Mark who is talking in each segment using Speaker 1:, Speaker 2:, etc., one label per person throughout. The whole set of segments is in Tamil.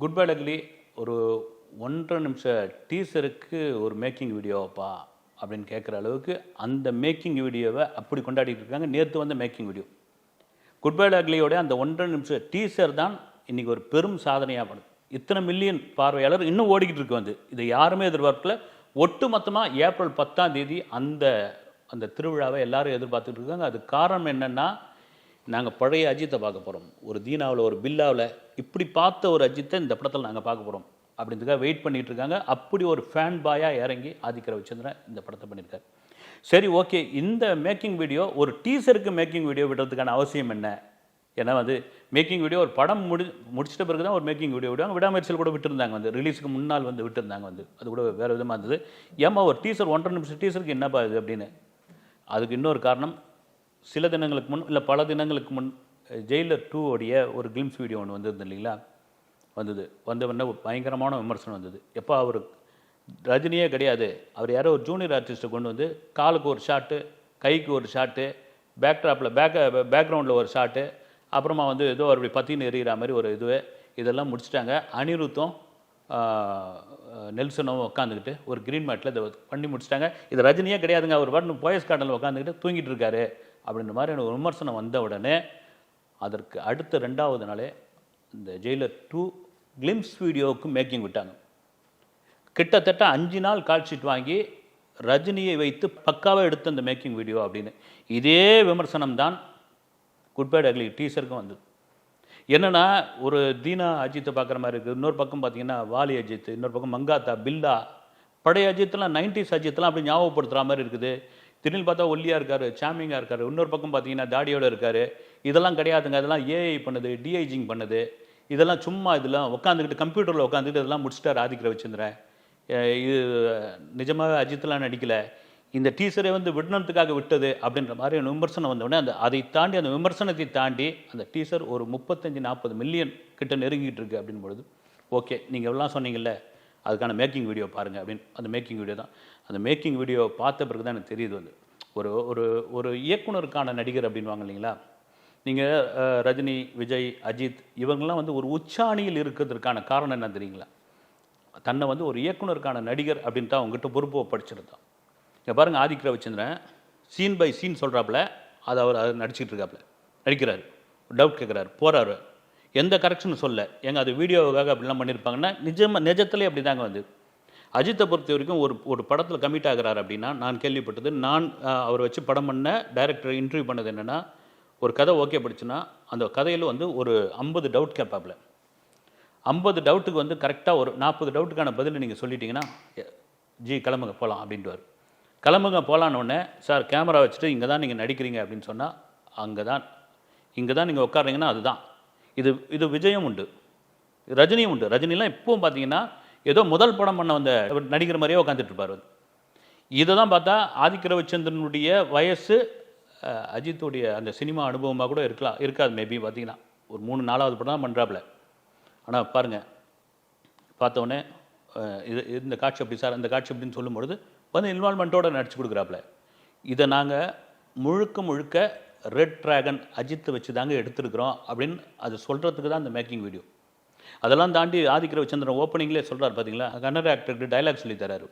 Speaker 1: Good bye luckily. ஒரு ஒன்றரை நிமிஷம் டீசருக்கு ஒரு மேக்கிங் வீடியோப்பா அப்படின்னு கேட்குற அளவுக்கு அந்த மேக்கிங் வீடியோவை அப்படி கொண்டாடிட்டு இருக்காங்க. நேற்று வந்த மேக்கிங் வீடியோ. குட் பை லக்லியோட அந்த ஒன்றரை நிமிஷம் டீசர் தான் இன்றைக்கி ஒரு பெரும் சாதனையாக பண்ணுது இத்தனை மில்லியன் பார்வையாளர் இன்னும் ஓடிக்கிட்டு இருக்கு வந்து. இதை யாருமே எதிர்பார்க்கல. ஒட்டு மொத்தமாக ஏப்ரல் பத்தாம் தேதி அந்த அந்த திருவிழாவை எல்லாரும் எதிர்பார்த்துட்டு இருக்காங்க. அது காரணம் என்னென்னா நாங்கள் பழைய அஜித்தை பார்க்க போகிறோம் ஒரு தீனாவில் ஒரு பில்லாவில் இப்படி பார்த்த ஒரு அஜித்தை இந்த படத்தில் நாங்கள் பார்க்க போகிறோம் அப்படின்றதுக்காக வெயிட் பண்ணிட்டு இருக்காங்க. அப்படி ஒரு ஃபேன் பாயாக இறங்கி ஆதிக்க ரவிச்சந்திரன் இந்த படத்தை பண்ணியிருக்காரு. சரி ஓகே இந்த மேக்கிங் வீடியோ ஒரு டீசருக்கு மேக்கிங் வீடியோ விடுறதுக்கான அவசியம் என்ன? ஏன்னா வந்து மேக்கிங் வீடியோ ஒரு படம் முடி முடிச்சிட்ட பிறகு தான் ஒரு மேக்கிங் வீடியோ விடுவாங்க. விடாமுயற்சியில் கூட விட்டுருந்தாங்க வந்து. ரிலீஸுக்கு முன்னால் வந்து விட்டுருந்தாங்க வந்து. அது கூட வேறு விதமாக இருந்தது. ஏமா ஒரு டீசர் ஒன்றரை நிமிஷம் டீசருக்கு என்னப்பா இது அப்படின்னு. அதுக்கு இன்னொரு காரணம் சில தினங்களுக்கு முன் இல்லை பல தினங்களுக்கு முன் ஜெயிலர் டூ உடைய ஒரு கிளிம்ஸ் வீடியோ ஒன்று வந்திருந்தது இல்லைங்களா? வந்தது. வந்த உடனே ஒரு பயங்கரமான விமர்சனம் வந்தது. எப்போ அவர் ரஜினியே கிடையாது. அவர் யாரோ ஒரு ஜூனியர் ஆர்டிஸ்ட்டை கொண்டு வந்து காலுக்கு ஒரு ஷாட்டு கைக்கு ஒரு ஷாட்டு பேக் ட்ராப்பில் பேக் பேக்ரவுண்டில் ஒரு ஷாட்டு அப்புறமா வந்து ஏதோ அப்படி பற்றின்னு எறிகிற மாதிரி ஒரு இது இதெல்லாம் முடிச்சிட்டாங்க. அனிருத்தும் நெல்சனும் உட்காந்துக்கிட்டு ஒரு க்ரீன் மேட்டில் இதை பண்ணி முடிச்சிட்டாங்க. இது ரஜினியே கிடையாதுங்க. அவர் பாட்டு போயஸ் கார்டனில் உட்காந்துக்கிட்டு தூங்கிட்டு இருக்காரு. அப்படின்ற மாதிரி எனக்கு விமர்சனம் வந்த உடனே அதற்கு அடுத்த ரெண்டாவது நாளே இந்த ஜெயிலர் டூ கிளிம்ஸ் வீடியோவுக்கு மேக்கிங் விட்டாங்க. கிட்டத்தட்ட அஞ்சு நாள் கால்ஷீட் வாங்கி ரஜினியை வைத்து பக்காவாக எடுத்த அந்த மேக்கிங் வீடியோ அப்படின்னு. இதே விமர்சனம் தான் குட் பை அக்லி டீசருக்கும் வந்தது. என்னன்னா ஒரு தீனா அஜித்தை பார்க்குற மாதிரி இருக்குது. இன்னொரு பக்கம் பார்த்தீங்கன்னா வாலி அஜித் இன்னொரு பக்கம் மங்காத்தா பில்லா பழைய அஜித்லாம் நைன்டிஸ் அஜித்லாம் அப்படி ஞாபகப்படுத்துகிற மாதிரி இருக்குது. திடீர்னு பார்த்தா ஒல்லியாக இருக்கார் சாமிங்காக இருக்கார். இன்னொரு பக்கம் பார்த்தீங்கன்னா தாடியோட இருக்கார். இதெல்லாம் கிடையாதுங்க. இதெல்லாம் ஏஐ பண்ணுது டிஐஜிங் பண்ணுது. இதெல்லாம் சும்மா இதெல்லாம் உட்காந்துக்கிட்டு கம்ப்யூட்டரில் உட்காந்துக்கிட்டு இதெல்லாம் முடிச்சிட்டாரு ஆதிக்க ரவிச்சந்திரன் இது நிஜமாகவே அஜித்லாம் நடிக்கலை. இந்த டீசரை வந்து விடணத்துக்காக விட்டது அப்படின்ற மாதிரி ஒரு விமர்சனம் வந்தவுடனே அந்த அதை தாண்டி அந்த விமர்சனத்தை தாண்டி அந்த டீசர் ஒரு முப்பத்தஞ்சு நாற்பது மில்லியன் கிட்ட நெருங்கிட்டு இருக்கு அப்படின் பொழுது ஓகே நீங்கள் எல்லாம் சொன்னீங்கல்ல அதுக்கான மேக்கிங் வீடியோ பாருங்கள் அப்படின்னு அந்த மேக்கிங் வீடியோ தான். அந்த மேக்கிங் வீடியோ பார்த்த பிறகு தான் எனக்கு தெரியுது வந்து ஒரு ஒரு ஒரு இயக்குனருக்கான நடிகர் அப்படின்வாங்க இல்லைங்களா? நீங்கள் ரஜினி விஜய் அஜித் இவங்கெல்லாம் வந்து ஒரு உச்சாணியில் இருக்கிறதுக்கான காரணம் என்ன தெரியுங்களா? தன்னை வந்து ஒரு இயக்குனருக்கான நடிகர் அப்படின்னு தான் அவங்ககிட்ட பொறுப்பு ஒப்படைச்சிருந்தான் இங்கே பாருங்கள் ஆதிக்க ரவிச்சந்திரன் சீன் பை சீன் சொல்கிறாப்புல அதை அவர் அதை நடிச்சிட்டு இருக்காப்புல. நடிக்கிறாரு. டவுட் கேட்குறாரு போகிறாரு எந்த கரெக்ஷனும் சொல்ல? எங்கள் அது வீடியோவுக்காக அப்படிலாம் பண்ணியிருப்பாங்கன்னா நிஜமாக நிஜத்துலேயே அப்படி தாங்க வந்து. அஜித்தை பொறுத்த வரைக்கும் ஒரு ஒரு படத்தில் கமிட் ஆகுறாரு அப்படின்னா நான் கேள்விப்பட்டது நான் அவர் அவரை வச்சு படம் பண்ண டைரக்டர் இன்டர்வியூ பண்ணது என்னென்னா ஒரு கதை ஓகே படிச்சுன்னா அந்த கதையில் வந்து ஒரு ஐம்பது டவுட் கேட்பாப்புல. ஐம்பது டவுட்டுக்கு வந்து கரெக்டாக ஒரு நாற்பது டவுட்டுக்கான பதில் நீங்கள் சொல்லிட்டீங்கன்னா ஜி கிளம்புங்க போகலாம் அப்படின்ட்டுவார் கிளம்புங்க போகலான்னு சார் கேமரா வச்சுட்டு இங்கே தான் நீங்கள் நடிக்கிறீங்க அப்படின்னு சொன்னால் அங்கே தான் இங்கே தான் நீங்கள் உட்கார்றீங்கன்னா அதுதான். இது இது விஜயம் உண்டு. ரஜினியும் உண்டு. ரஜினிலாம் இப்பவும் பார்த்தீங்கன்னா ஏதோ முதல் படம் பண்ண வந்த நடிகர் மாதிரியே உட்காந்துட்டு இருப்பார். இதை தான் பார்த்தா ஆதிக்க ரவிச்சந்திரனுடைய வயசு அஜித்துடைய அந்த சினிமா அனுபவமாக கூட இருக்கலாம் இருக்காது மேபி பார்த்தீங்கன்னா ஒரு மூணு நாலாவது படம் தான் பண்ணுறாப்புல ஆனால் பாருங்கள் பார்த்தோன்னே இது இந்த காட்சி அப்படி சார் இந்த காட்சி அப்படின்னு சொல்லும்பொழுது வந்து இன்வால்மெண்ட்டோட நடிச்சு கொடுக்குறாப்புல. இதை நாங்கள் முழுக்க முழுக்க ரெட் ட்ராகன் அஜித்தை வச்சு தாங்க எடுத்திருக்கிறோம் அப்படின்னு அது சொல்கிறதுக்கு தான் அந்த மேக்கிங் வீடியோ அதெல்லாம் தாண்டி ஆதிக்க ரவிச்சந்திரன் ஓப்பனிங்லேயே சொல்கிறார் பார்த்தீங்களா கன்னட ஆக்டருக்கு டைலாக் சொல்லி தராரு.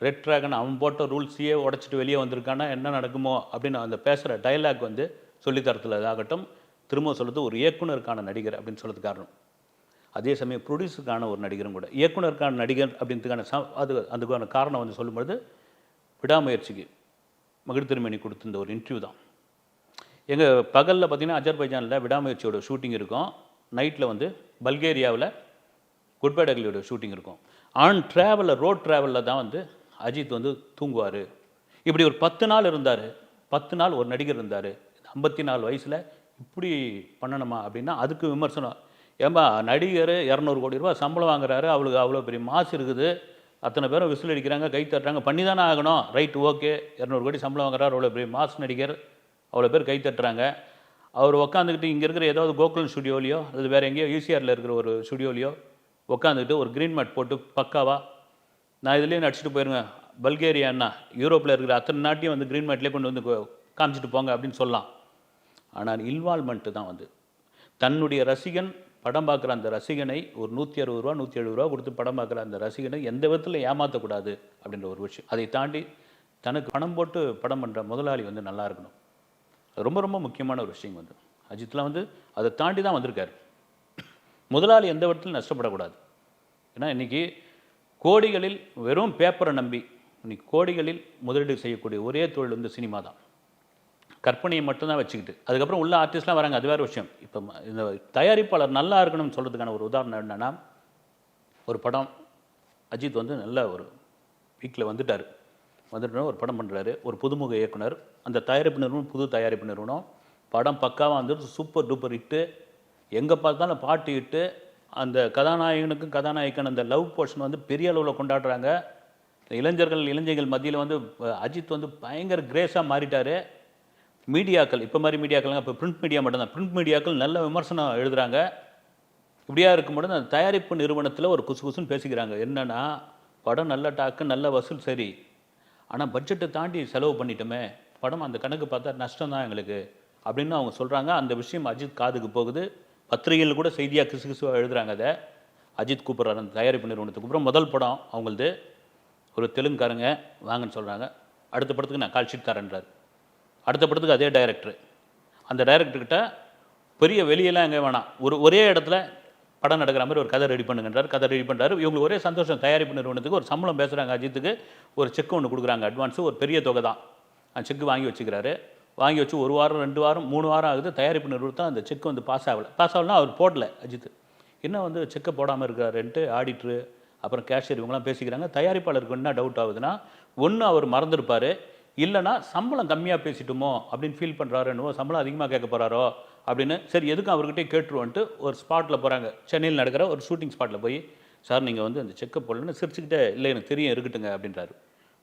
Speaker 1: ரெட் டிராகன் அவன் போட்ட ரூல்ஸையே உடச்சிட்டு வெளியே வந்திருக்கானா என்ன நடக்குமோ அப்படின்னு அந்த பேசுகிற டைலாக் வந்து சொல்லித்தரத்தில் இதாகட்டும் திரும்ப சொல்கிறது ஒரு இயக்குனருக்கான நடிகர் அப்படின்னு சொல்கிறது காரணம். அதே சமயம் ப்ரொடியூசருக்கான ஒரு நடிகரும் கூட. இயக்குனருக்கான நடிகர் அப்படின்றதுக்கான ச அது அதுக்கான காரணம் வந்து சொல்லும்பொழுது விடாமுயற்சிக்கு மகிழ் திருமணி கொடுத்திருந்த ஒரு இன்டர்வியூ தான். எங்கள் பகலில் பார்த்தீங்கன்னா அஜர்பைஜானில் விடாமுயற்சியோட ஷூட்டிங் இருக்கும். நைட்டில் வந்து பல்கேரியாவில் குட் டக்லியோட ஷூட்டிங் இருக்கும். ஆன் ட்ராவலில் ரோட் ட்ராவலில் தான் வந்து அஜித் வந்து தூங்குவார். இப்படி ஒரு பத்து நாள் இருந்தார். பத்து நாள் ஒரு நடிகர் இருந்தார். ஐம்பத்தி நாலு வயசில் இப்படி பண்ணணுமா அப்படின்னா அதுக்கு விமர்சனம். ஏம்பா நடிகர் இரநூறு கோடி ரூபா சம்பளம் வாங்குறாரு. அவளுக்கு அவ்வளோ பெரிய மாசு இருக்குது. அத்தனை பேரும் விசில் அடிக்கிறாங்க கை தட்டுறாங்க. பண்ணி தானே ஆகணும். ரைட் ஓகே இரநூறு கோடி சம்பளம் வாங்குறாரு. அவ்வளோ பெரிய மாஸ் நடிகர். அவ்வளோ பேர் கை தட்டுறாங்க. அவர் உட்காந்துக்கிட்டு இங்கே இருக்கிற ஏதாவது கோகுலன் ஸ்டுடியோலையோ அல்லது வேறு எங்கேயோ யூசிஆரில் இருக்கிற ஒரு ஸ்டுடியோலையோ உட்காந்துக்கிட்டு ஒரு க்ரீன் மேட் போட்டு பக்காவா நான் இதுலேயே நடிச்சிட்டு போயிருங்க. பல்கேரியான்னா யூரோப்பில் இருக்கிற அத்தனை நாட்டையும் வந்து க்ரீன் மேட்லேயே கொண்டு வந்து காமிச்சிட்டு போங்க அப்படின்னு சொல்லலாம். ஆனால் இன்வால்மெண்ட்டு தான் வந்து தன்னுடைய ரசிகன் படம் பார்க்குற அந்த ரசிகனை ஒரு நூற்றி அறுபது ரூபா நூற்றி எழுபது ரூபா கொடுத்து படம் பார்க்குற அந்த ரசிகனை எந்த விதத்தில் ஏமாற்றக்கூடாது அப்படின்ற ஒரு விஷயம். அதை தாண்டி தனக்கு பணம் போட்டு படம் பண்ணுற முதலாளி வந்து நல்லா இருக்கணும். ரொம்ப ரொம்ப முக்கியமான ஒரு விஷயம் வந்து. அஜித்லாம் வந்து அதை தாண்டி தான் வந்திருக்காரு. முதலாளி எந்த விதத்திலும் நஷ்டப்படக்கூடாது. ஏன்னா இன்னைக்கு கோடிகளில் வெறும் பேப்பரை நம்பி இன்னைக்கு கோடிகளில் முதலீடு செய்யக்கூடிய ஒரே தொழில் வந்து சினிமா தான். கற்பனையை மட்டும்தான் வச்சுக்கிட்டு. அதுக்கப்புறம் உள்ள ஆர்டிஸ்ட்லாம் வராங்க அது வேறு விஷயம். இப்போ இந்த தயாரிப்பாளர் நல்லா இருக்கணும்னு சொல்கிறதுக்கான ஒரு உதாரணம் என்னென்னா ஒரு படம் அஜித் வந்து நல்ல ஒரு வீக்கில் வந்துட்டார். வந்துட்டு ஒரு படம் பண்ணுறாரு ஒரு புதுமுக இயக்குனர். அந்த தயாரிப்பு நிறுவனம் புது தயாரிப்பு நிறுவனம். படம் பக்காவாக வந்துட்டு சூப்பர் டூப்பர் இட்டு எங்கே பார்த்தாலும் பாட்டு இட்டு அந்த கதாநாயகனுக்கும் கதாநாயகன் அந்த லவ் போர்ஷன் வந்து பெரிய அளவில் கொண்டாடுறாங்க. இளைஞர்கள் இளைஞர்கள் மத்தியில் வந்து அஜித் வந்து பயங்கர கிரேஸாக மாறிட்டார். மீடியாக்கள் இப்போ மாதிரி மீடியாக்கள்லாம் இப்போ பிரிண்ட் மீடியா மட்டும்தான். பிரிண்ட் மீடியாக்கள் நல்ல விமர்சனம் எழுதுகிறாங்க இப்படியாக இருக்கும்போது அந்த தயாரிப்பு நிறுவனத்தில் ஒரு குசு குசுன்னு பேசிக்கிறாங்க. என்னென்னா படம் நல்ல டாக்கு நல்ல வசூல் சரி. ஆனால் பட்ஜெட்டை தாண்டி செலவு பண்ணிட்டோமே படம் அந்த கணக்கு பார்த்தா நஷ்டம் தான் எங்களுக்கு அப்படின்னு அவங்க சொல்கிறாங்க அந்த விஷயம் அஜித் காதுக்கு போகுது. பத்திரிகையில் கூட செய்தியாக கிசு கிசுவாக எழுதுகிறாங்க அதை. அஜித் கூப்பிட்றாரு அந்த தயாரிப்பு நிறுவனத்துக்கு அப்புறம் முதல் படம் அவங்களது. ஒரு தெலுங்குக்காரங்க வாங்கன்னு சொல்கிறாங்க அடுத்த படத்துக்கு நான் கால் ஷீட் அடுத்த படத்துக்கு அதே டைரக்டர் அந்த டைரக்டர்கிட்ட பெரிய வெளியெல்லாம் எங்கே வேணாம். ஒரு ஒரே இடத்துல படம் நடக்கிற மாதிரி ஒரு கதை ரெடி பண்ணுங்கன்றார். கதை ரெடி பண்ணுறாரு இவங்களுக்கு ஒரே சந்தோஷம். தயாரிப்பு நிறுவனத்துக்கு ஒரு சம்பளம் பேசுகிறாங்க அஜித்துக்கு. ஒரு செக் ஒன்று கொடுக்குறாங்க அட்வான்ஸு ஒரு பெரிய தொகை தான். அந்த செக் வாங்கி வச்சுக்கிறாரு. வாங்கி வச்சு ஒரு வாரம் ரெண்டு வாரம் மூணு வாரம் ஆகுது. தயாரிப்பு நிறுவனத்தான் அந்த செக் வந்து பாஸ் ஆகலை. பாஸ் ஆகலனா அவர் போடல அஜித் என்ன வந்து செக்கை போடாமல் இருக்கிறாருன்ட்டு ஆடிட்ரு அப்புறம் கேஷியர் இவங்கெல்லாம் பேசிக்கிறாங்க. தயாரிப்பாளருக்கு என்ன டவுட் ஆகுதுன்னா ஒன்று அவர் மறந்துருப்பார். இல்லைன்னா சம்பளம் கம்மியாக பேசிட்டோமோ அப்படின்னு ஃபீல் பண்ணுறாரு என்னவோ சம்பளம் அதிகமாக கேட்க போகிறாரோ அப்படின்னு சரி எதுக்கும் அவர்கிட்டே கேட்டுருவோன்ட்டு ஒரு ஸ்பாட்டில் போகிறாங்க சென்னையில் நடக்கிற ஒரு ஷூட்டிங் ஸ்பாட்டில் போய் சார் நீங்கள் வந்து அந்த செக்கப் போடலன்னு சிரிச்சுக்கிட்டே இல்லை எனக்கு தெரியும் இருக்கட்டுங்க அப்படின்றாரு.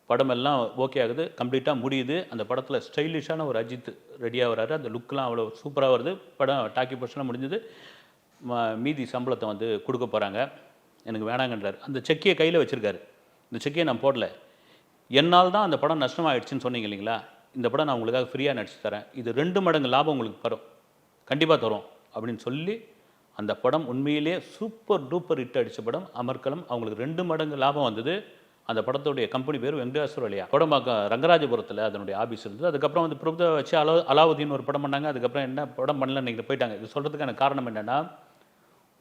Speaker 1: படம் எல்லாம் ஓகே ஆகுது கம்ப்ளீட்டாக முடியுது. அந்த படத்தில் ஸ்டைலிஷான ஒரு அஜித் ரெடியாக வராரு. அந்த லுக்கெலாம் அவ்வளோ சூப்பராக வருது. படம் டாக்கி போர்ஷனாக முடிஞ்சது. மீதி சம்பளத்தை வந்து கொடுக்க போகிறாங்க எனக்கு வேணாங்கன்றார். அந்த செக்கையை கையில் வச்சுருக்காரு. இந்த செக்கையை நான் போடல. என்னால் தான் அந்த படம் நஷ்டமாகிடுச்சின்னு சொன்னீங்க இல்லைங்களா? இந்த படம் நான் உங்களுக்காக ஃப்ரீயாக நடிச்சு தரேன். இது ரெண்டு மடங்கு லாபம் உங்களுக்கு வரும் கண்டிப்பாக தரும் அப்படின்னு சொல்லி அந்த படம் உண்மையிலேயே சூப்பர் டூப்பர் ஹிட் அடித்த படம் அமர்கலம் அவங்களுக்கு ரெண்டு மடங்கு லாபம் வந்தது. அந்த படத்துடைய கம்பெனி பேர் வெங்கடேஸ்வர படம் படம்பாக்கம் ரங்கராஜபுரத்தில் அதனுடைய ஆபீஸ் இருந்தது. அதுக்கப்புறம் வந்து பிரபுதா வச்சு அலா அலாவுதீன் ஒரு படம் பண்ணாங்க. அதுக்கப்புறம் என்ன படம் பண்ணல நீங்கள் போயிட்டாங்க. இது சொல்கிறதுக்கான காரணம் என்னென்னா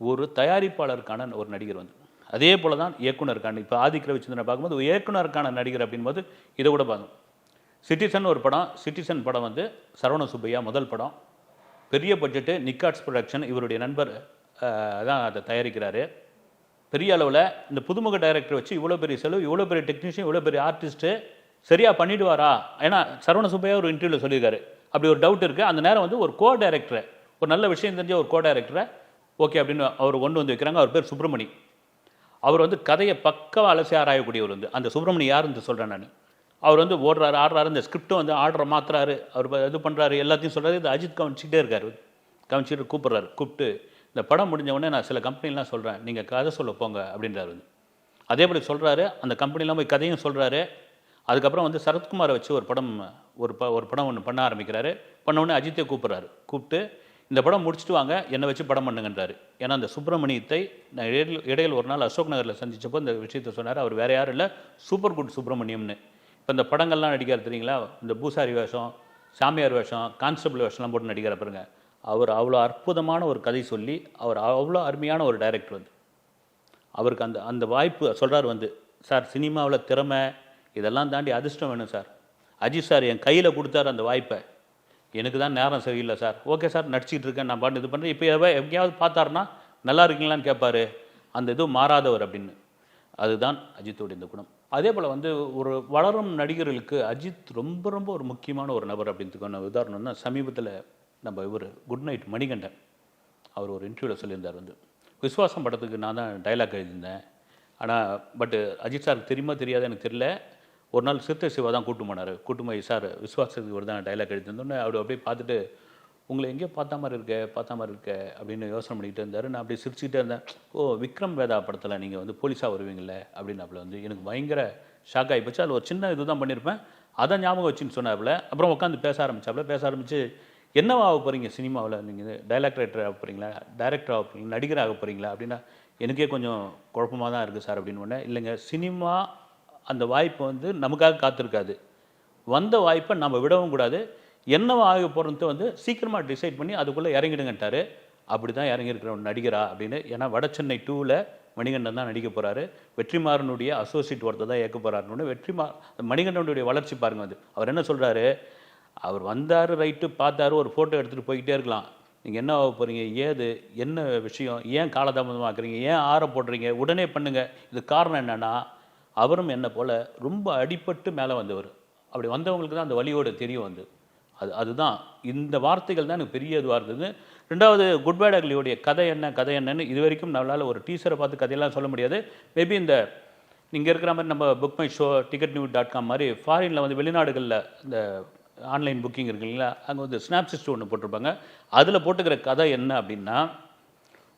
Speaker 1: ஒரு தயாரிப்பாளருக்கான ஒரு நடிகர் வந்து. அதே போல தான் இயக்குனருக்கான இப்போ ஆதிக்கிற ரவிச்சந்திரனை பார்க்கும்போது ஒரு இயக்குனருக்கான நடிகர் அப்படின்போது இதை கூட பார்க்கணும். சிட்டிசன் ஒரு படம். சிட்டிசன் படம் வந்து சரவண சுப்பையா முதல் படம். பெரிய பட்ஜெட்டு நிக்காட்ஸ் ப்ரொடக்ஷன் இவருடைய நண்பர் தான் அதை தயாரிக்கிறாரு. பெரிய அளவில் இந்த புதுமுக டைரக்டர் வச்சு இவ்வளோ பெரிய செலவு இவ்வளோ பெரிய டெக்னீஷியன் இவ்வளோ பெரிய ஆர்டிஸ்ட்டு சரியாக பண்ணிடுவாரா? ஏன்னா சரவண சுப்பையா ஒரு இன்டர்வியூவில் சொல்லியிருக்காரு. அப்படி ஒரு டவுட் இருக்குது அந்த நேரம் வந்து ஒரு கோ டைரக்டரை ஒரு நல்ல விஷயம் தெரிஞ்ச ஒரு கோ டைரக்டரை ஓகே அப்படின்னு அவர் கொண்டு வந்து வைக்கிறாங்க. அவர் பேர் சுப்பிரமணி. அவர் வந்து கதையை பக்கவா அலசி ஆராயக்கூடியவர் வந்து. அந்த சுப்பிரமணி யாருன்னு சொல்கிறேன் நான். அவர் வந்து ஓடுறாரு ஆடுறாரு இந்த ஸ்கிரிப்டும் வந்து ஆர்டரை மாத்துறாரு. அவர் இது பண்ணுறாரு எல்லாத்தையும் சொல்கிறாரு இது அஜித் கவனிச்சிக்கிட்டே இருக்கார். கவனிச்சிட்டு கூப்பிட்றாரு கூப்பிட்டு இந்த படம் முடிஞ்ச உடனே நான் சில கம்பெனிலாம் சொல்கிறேன் நீங்கள் கதை சொல்ல போங்க அப்படின்றாரு வந்து. அதேபடி சொல்கிறாரு அந்த கம்பெனிலாம் போய் கதையும் சொல்கிறாரு அதுக்கப்புறம் வந்து சரத்குமாரை வச்சு ஒரு படம் ஒரு ப ஒரு படம் ஒன்று பண்ண ஆரம்பிக்கிறாரு. பண்ண உடனே அஜித்தை கூப்பிட்றாரு. கூப்பிட்டு இந்த படம் முடிச்சுட்டு வாங்க என்னை வச்சு படம் பண்ணுங்கன்றாரு. ஏன்னா அந்த சுப்பிரமணியத்தை நான் இடையில் இடையில் ஒரு நாள் அசோக் நகரில் சந்தித்தப்போ இந்த விஷயத்தை சொன்னார். அவர் வேறு யாரும் இல்லை. சூப்பர் குட் சுப்பிரமணியம்னு. இப்போ இந்த படங்கள்லாம் நடிக்கிறார் தெரியுங்களா? இந்த பூசாரி வேஷம் சாமியார் வேஷம் கான்ஸ்டபிள் வேஷம்லாம் போட்டு நடிக்கிற பாருங்க. அவர் அவ்வளோ அற்புதமான ஒரு கதை சொல்லி அவர் அவ்வளோ அருமையான ஒரு டைரக்டர் வந்து. அவருக்கு அந்த அந்த வாய்ப்பு சொல்கிறார் வந்து சார் சினிமாவில் திறமை இதெல்லாம் தாண்டி அதிர்ஷ்டம் வேணும் சார். அஜித் சார் என் கையில் கொடுத்தாரு அந்த வாய்ப்பை. எனக்கு தான் நேரம் சரியில்லை சார். ஓகே சார் நடிச்சிட்டு இருக்கேன் நான் பாட்டு இது பண்ணுறேன் இப்போ எவ்வளோ எங்கேயாவது பார்த்தாருன்னா நல்லா இருக்கீங்களான்னு கேட்பாரு. அந்த இது மாறாதவர் அப்படின்னு. அதுதான் அஜித்தோட இந்த குணம். அதே போல் வந்து ஒரு வளரும் நடிகர்களுக்கு அஜித் ரொம்ப ரொம்ப ஒரு முக்கியமான ஒரு நபர் அப்படின்றதுக்கான உதாரணம்னா சமீபத்தில் நம்ம இவர் குட் நைட் மணிகண்டன். அவர் ஒரு இன்டர்வியூவில் சொல்லியிருந்தார் வந்து. விஸ்வாசம் படத்துக்கு நான் தான் டைலாக் எழுதியிருந்தேன். ஆனால் பட்டு அஜித் சார் தெரியுமா தெரியாது எனக்கு தெரியல. ஒரு நாள் சித்த சிவா தான் கூட்டு போனார். கூட்டு சார் விஸ்வாசத்துக்கு ஒரு தான் டைலாக் எழுதியிருந்தோன்னே அவர் அப்படியே பார்த்துட்டு உங்களை எங்கேயோ பார்த்த மாதிரி இருக்க பார்த்த மாதிரி இருக்க அப்படின்னு யோசனை பண்ணிக்கிட்டு இருந்தார். நான் அப்படியே சிரிச்சுக்கிட்டே இருந்தேன். ஓ விக்ரம் வேதா படத்தில் நீங்கள் வந்து போலீஸாக வருவீங்களே அப்படின்னு அப்படி வந்து எனக்கு பயங்கர ஷாக் ஆகி போச்சு அதில் ஒரு சின்ன இதுதான் பண்ணியிருப்பேன் அதை ஞாபகம் வச்சுன்னு சொன்னாப்புல. அப்புறம் உட்காந்து பேச ஆரம்பிச்சாப்புல. பேச ஆரம்பிச்சு என்னவா ஆக போகிறீங்க சினிமாவில்? நீங்கள் டைலாக் ரைட்டர் ஆக போகிறீங்களா டைரக்டர் ஆக போகிறீங்களா நடிகர் ஆக போகிறீங்களா அப்படின்னா எனக்கே கொஞ்சம் குழப்பமாக தான் இருக்குது சார் அப்படின்னு உடனே இல்லைங்க சினிமா அந்த வாய்ப்பு வந்து நமக்காக காத்திருக்காது. வந்த வாய்ப்பை நம்ம விடவும் கூடாது. என்னவா ஆக போகிறது வந்து சீக்கிரமாக டிசைட் பண்ணி அதுக்குள்ளே இறங்கிடுங்கட்டாரு அப்படி தான் இறங்கியிருக்கிற ஒரு நடிகரா அப்படின்னு. ஏன்னா வட சென்னை டூவில் மணிகண்டன் தான் நடிக்க போகிறாரு வெற்றிமாறனுடைய அசோசியேட் ஒருத்தர் தான் இயக்க போகிறாருன்னு வெற்றிமா மணிகண்டனுடைய வளர்ச்சி பாருங்க அது அவர் என்ன சொல்கிறாரு அவர் வந்தார் ரைட்டு பார்த்தாரு ஒரு ஃபோட்டோ எடுத்துகிட்டு போய்கிட்டே இருக்கலாம். நீங்கள் என்ன ஆக போகிறீங்க ஏது? என்ன விஷயம்? ஏன் காலதாமதமாக்குறீங்க? ஏன் ஆற போடுறீங்க? உடனே பண்ணுங்கள் இது காரணம் என்னென்னா அவரும் என்ன போல் ரொம்ப அடிபட்டு மேலே வந்தவர். அப்படி வந்தவங்களுக்கு தான் அந்த வழியோட தெரியும் வந்து அது அதுதான். இந்த வார்த்தைகள் தான் எனக்கு பெரிய இதுவாக இருந்தது. ரெண்டாவது குட் பேட் அக்லியோடைய கதை என்ன கதை என்னன்னு இது வரைக்கும் நம்மளால் ஒரு டீச்சரை பார்த்து கதையெல்லாம் சொல்ல முடியாது. மேபி இந்த நீங்கள் இருக்கிற மாதிரி நம்ம book my show ticket new dot com மாதிரி ஃபாரினில் வந்து வெளிநாடுகளில் இந்த ஆன்லைன் புக்கிங் இருக்கு இல்லைங்களா? அங்கே வந்து ஸ்னாப்சிஸ்ட் ஒன்று போட்டிருப்பாங்க. அதில் போட்டுக்கிற கதை என்ன அப்படின்னா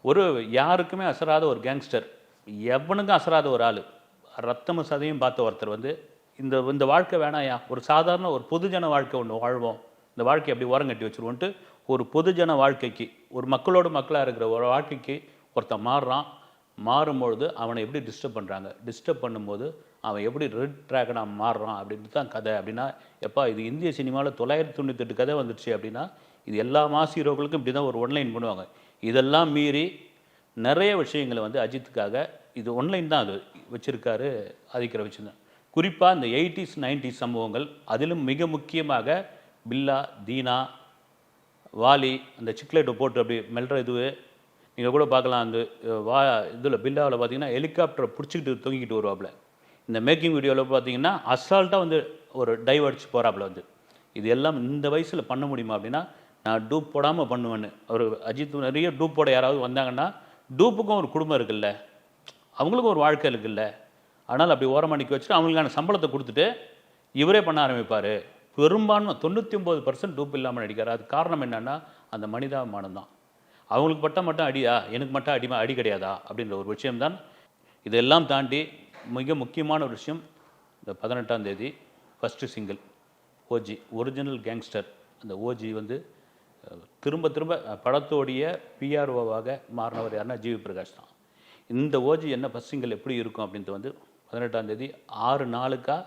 Speaker 1: ஒரு யாருக்குமே அசராத ஒரு கேங்ஸ்டர் எவனுக்கும் அசராத ஒரு ஆள். ரத்தமும் சதையும் பார்த்த ஒருத்தர் வந்து இந்த இந்த வாழ்க்கை வேணாயா? ஒரு சாதாரண ஒரு பொதுஜன வாழ்க்கை ஒன்று வாழ்வோம். இந்த வாழ்க்கையை அப்படி ஓரங்கட்டி வச்சுருவோன்ட்டு ஒரு பொதுஜன வாழ்க்கைக்கு ஒரு மக்களோடு மக்களாக இருக்கிற ஒரு வாழ்க்கைக்கு ஒருத்தன் மாறுறான். மாறும்பொழுது அவனை எப்படி டிஸ்டர்ப் பண்ணுறாங்க டிஸ்டர்ப் பண்ணும்போது அவன் எப்படி ரெட் ட்ராகனாக மாறுறான் அப்படின்ட்டு தான் கதை. அப்படின்னா எப்பா இது இந்திய சினிமாவில் தொள்ளாயிரத்தி தொண்ணூத்தெட்டு கதை வந்துடுச்சு அப்படின்னா இது எல்லா மாஸ் ஹீரோக்களுக்கும் இப்படி தான் ஒரு ஒன்லைன் பண்ணுவாங்க. இதெல்லாம் மீறி நிறைய விஷயங்களை வந்து அஜித்துக்காக இது ஒன்லைன் தான் அது வச்சுருக்காரு ஆதிக்கிற வச்சுருந்தேன் குறிப்பாக இந்த எயிட்டிஸ் நைன்டிஸ் சம்பவங்கள் அதிலும் மிக முக்கியமாக பில்லா தீனா வாலி அந்த சிக்லேட்டை போட்டு அப்படி மெல்ற இதுவு நீங்கள் கூட பார்க்கலாம் அந்த வா இதில் பில்லாவில் பார்த்தீங்கன்னா ஹெலிகாப்டரை பிடிச்சிக்கிட்டு தொங்கிக்கிட்டு வருவாப்புல. இந்த மேக்கிங் வீடியோவில் பார்த்தீங்கன்னா அசால்ட்டாக வந்து ஒரு டைவ் அடிச்சு போகிறாப்புல வந்து. இது எல்லாம் இந்த வயசில் பண்ண முடியுமா அப்படின்னா நான் டூப் போடாமல் பண்ணுவேன்னு. ஒரு அஜித் நிறைய டூப் போட யாராவது வந்தாங்கன்னா டூப்புக்கும் ஒரு குடும்பம் இருக்குல்ல. அவங்களுக்கும் ஒரு வாழ்க்கை இருக்குல்ல. ஆனால் அப்படி ஓரமாக நிற்க வச்சுட்டு அவங்களுக்கான சம்பளத்தை கொடுத்துட்டு இவரே பண்ண ஆரம்பிப்பார். பெரும்பான்மை தொண்ணூற்றி ஒம்பது பர்சன்ட் டூப் இல்லாமல் நடிக்கிறார். அது காரணம் என்னென்னா அந்த மனிதாபிமானம் தான் அவங்களுக்கு மட்டும் மட்டும் அடியா? எனக்கு மட்டும் அடிமை அடி கிடையாதா? அப்படின்ற ஒரு விஷயம்தான். இதெல்லாம் தாண்டி மிக முக்கியமான ஒரு விஷயம் இந்த பதினெட்டாம் தேதி first single OG original gangster அந்த ஓஜி வந்து திரும்ப திரும்ப படத்தோடைய பிஆர்ஓவாக மாறினவர் யாருன்னா ஜிவி பிரகாஷ் தான். இந்த ஓஜி என்ன ஃபஸ்ட் சிங்கிள் எப்படி இருக்கும் அப்படின்ட்டு வந்து பதினெட்டாம் தேதி ஆறு நாளுக்காக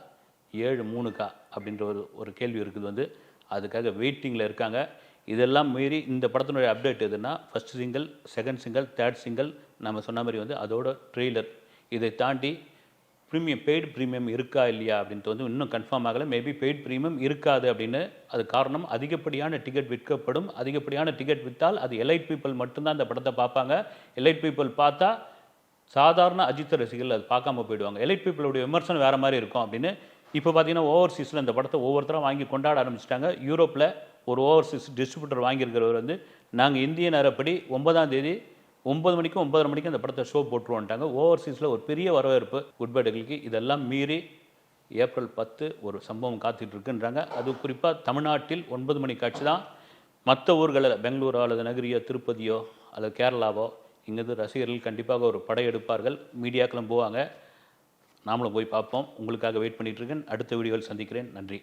Speaker 1: ஏழு மூணுக்கா அப்படின்ற ஒரு ஒரு கேள்வி இருக்குது வந்து அதுக்காக வெயிட்டிங்கில் இருக்காங்க. இதெல்லாம் மீறி இந்த படத்தினுடைய அப்டேட் எதுன்னா first single second single third single நம்ம சொன்ன மாதிரி வந்து அதோட ட்ரெய்லர் இதை தாண்டி ப்ரீமியம் பெய்டு ப்ரீமியம் இருக்கா இல்லையா அப்படின்ட்டு வந்து இன்னும் கன்ஃபார்ம் ஆகலை. மேபி பெய்டு ப்ரீமியம் இருக்காது அப்படின்னு அது காரணம். அதிகப்படியான டிக்கெட் விற்கப்படும். அதிகப்படியான டிக்கெட் விற்றால் அது எலைட் பீப்புள் மட்டும்தான் அந்த படத்தை பார்ப்பாங்க. எலைட் பீப்புள் பார்த்தா சாதாரண அஜித் ரசிகர்கள் அது பார்க்காம போயிடுவாங்க. எலைட் பீப்புளுடைய விமர்சனம் வேறு மாதிரி இருக்கும் அப்படின்னு இப்போ பார்த்தீங்கன்னா ஓவர்சீஸில் இந்த படத்தை ஒவ்வொருத்தரும் வாங்கி கொண்டாட ஆரம்பிச்சிட்டாங்க. யூரோப்பில் ஒரு ஓவர்சீஸ் டிஸ்ட்ரிபியூட்டர் வாங்கியிருக்கிறவர் வந்து நாங்கள் இந்திய நேரப்படி ஒன்பதாம் தேதி ஒன்பது மணிக்கு ஒன்பதரை மணிக்கு அந்த படத்தை ஷோ போட்டுருவோன்ட்டாங்க. ஓவர்சீஸில் ஒரு பெரிய வரவேற்பு. குட்பேடுகளுக்கு இதெல்லாம் மீறி ஏப்ரல் பத்து ஒரு சம்பவம் காத்துட்டு இருக்குன்றாங்க அது குறிப்பாக தமிழ்நாட்டில் ஒன்பது மணி காட்சி தான். மற்ற ஊர்களில் பெங்களூரோ அல்லது நகரியோ திருப்பதியோ அல்லது கேரளாவோ இங்கேருந்து ரசிகர்கள் கண்டிப்பாக ஒரு படையெடுப்பார்கள். மீடியாக்களும் போவாங்க. நாமளும் போய் பார்ப்போம். உங்களுக்காக வெயிட் பண்ணிகிட்ருக்கேன் இருக்கேன். அடுத்த வீடியோவில் சந்திக்கிறேன். நன்றி.